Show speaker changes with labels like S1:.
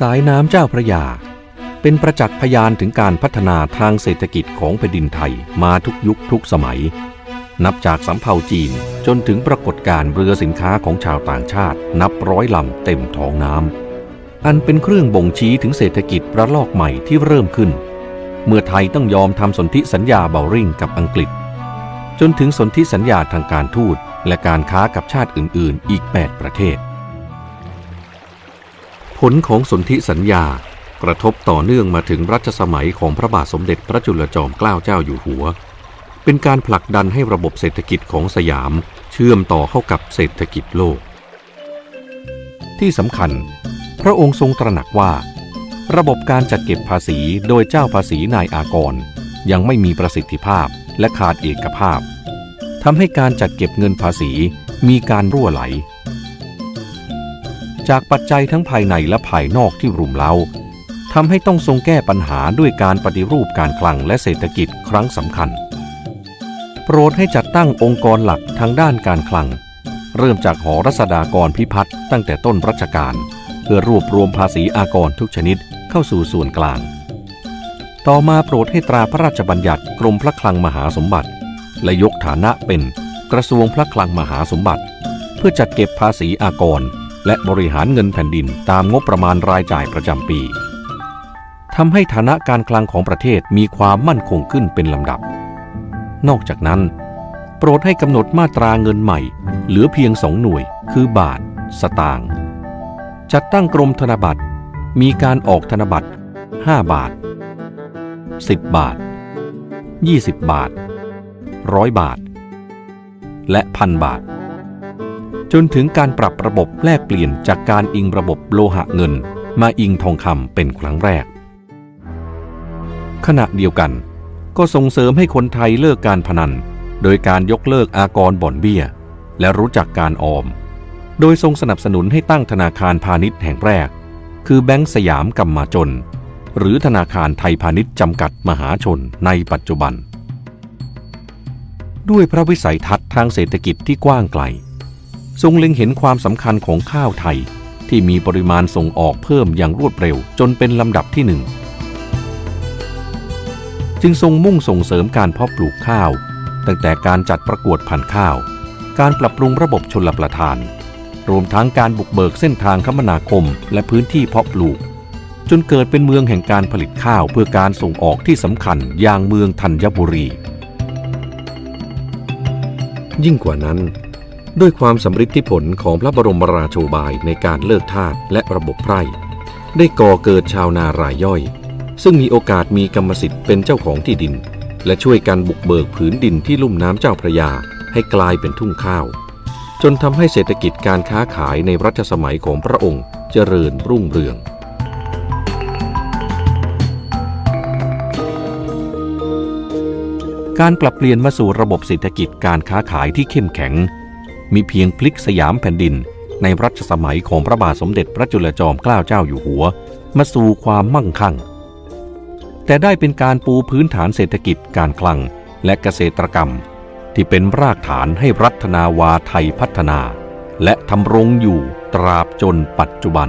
S1: สายน้ำเจ้าพระยา เป็นประจักษ์พยานถึงการพัฒนาทางเศรษฐกิจของแผ่นดินไทยมาทุกยุคทุกสมัย นับจากสำเภาจีนจนถึงปรากฏการเรือสินค้าของชาวต่างชาติ นับร้อยลำเต็มท้องน้ำอันเป็นเครื่องบ่งชี้ถึงเศรษฐกิจระลอกใหม่ที่เริ่มขึ้น เมื่อไทยต้องยอมทำสนธิสัญญาเบาริ่งกับอังกฤษ จนถึงสนธิสัญญาทางการทูตและการค้ากับชาติอื่น ๆ อีก 8 ประเทศ ผลของสนธิสัญญากระทบต่อเนื่องมาถึงรัชสมัยของพระบาทสมเด็จพระจุลจอมเกล้าเจ้าอยู่หัว เป็นการผลักดันให้ระบบเศรษฐกิจของสยามเชื่อมต่อเข้ากับเศรษฐกิจโลก ที่สำคัญ พระองค์ทรงตระหนักว่า ระบบการจัดเก็บภาษีโดยเจ้าภาษีนายอากร ยังไม่มีประสิทธิภาพและขาดเอกภาพทำให้การจัดเก็บเงินภาษีมีการรั่วไหล จากปัจจัยทั้งภายในและภายนอกที่รุมเร้าทำให้ต้องทรงแก้ปัญหาด้วยการปฏิรูปการคลังและเศรษฐกิจครั้งสำคัญ โปรดให้จัดตั้งองค์กรหลักทางด้านการคลัง เริ่มจากหอรัศดากรพิพัฒน์ตั้งแต่ต้นรัชกาลเพื่อรวบรวมภาษีอากรทุกชนิดเข้าสู่ส่วนกลาง ต่อมาโปรดให้ตราพระราชบัญญัติกรมพระคลังมหาสมบัติ และยกฐานะเป็นกระทรวงพระคลังมหาสมบัติ เพื่อจัดเก็บภาษีอากร และบริหารเงินแผ่นดินตามงบประมาณรายจ่ายประจำปีทำให้ฐานะการคลังของประเทศมีความมั่นคงขึ้นเป็นลำดับ นอกจากนั้น โปรดให้กำหนดมาตราเงินใหม่ เหลือเพียงสองหน่วย คือบาท สตางค์จัดตั้งกรมธนบัตร มีการออกธนบัตร 5 บาท 10 บาท 20 บาทร้อยบาท และพันบาท จนถึงการปรับระบบแลกเปลี่ยนจากการอิงระบบโลหะเงิน มาอิงทองคำเป็นครั้งแรก ขณะเดียวกัน ก็ส่งเสริมให้คนไทยเลิกการพนัน โดยการยกเลิกอากรบ่อนเบี้ย และรู้จักการออม โดยทรงสนับสนุนให้ตั้งธนาคารพาณิชย์แห่งแรก คือแบงก์สยามกำมาจน หรือธนาคารไทยพาณิชย์จำกัดมหาชนในปัจจุบันด้วยพระวิสัยทัศน์ทางเศรษฐกิจที่กว้างไกล ทรงเล็งเห็นความสำคัญของข้าวไทย ที่มีปริมาณส่งออกเพิ่มอย่างรวดเร็วจนเป็นลำดับที่หนึ่งจึงทรงมุ่งส่งเสริมการเพาะปลูกข้าว ตั้งแต่การจัดประกวดพันธุ์ข้าว การปรับปรุงระบบชลประทาน รวมทั้งการบุกเบิกเส้นทางคมนาคมและพื้นที่เพาะปลูก จนเกิดเป็นเมืองแห่งการผลิตข้าวเพื่อการส่งออกที่สำคัญอย่างเมืองธัญบุรี ยิ่งกว่านั้น ด้วยความสำฤทธิผลของพระบรมราโชบายในการเลิกทาสและระบบไพร่ ได้ก่อเกิดชาวนารายย่อย ซึ่งมีโอกาสมีกรรมสิทธิ์เป็นเจ้าของที่ดิน และช่วยกันบุกเบิกผืนดินที่ลุ่มน้ำเจ้าพระยาให้กลายเป็นทุ่งข้าว จนทำให้เศรษฐกิจการค้าขายในรัชสมัยของพระองค์เจริญรุ่งเรืองการปรับเปลี่ยนมาสู่ระบบเศรษฐกิจการค้าขายที่เข้มแข็ง มีเพียงพลิกสยามแผ่นดิน ในรัชสมัยของพระบาทสมเด็จพระจุลจอมเกล้าเจ้าอยู่หัว มาสู่ความมั่งคั่ง แต่ได้เป็นการปูพื้นฐานเศรษฐกิจการคลังและเกษตรกรรม ที่เป็นรากฐานให้รัฐนาวาไทยพัฒนา และทำรงอยู่ตราบจนปัจจุบัน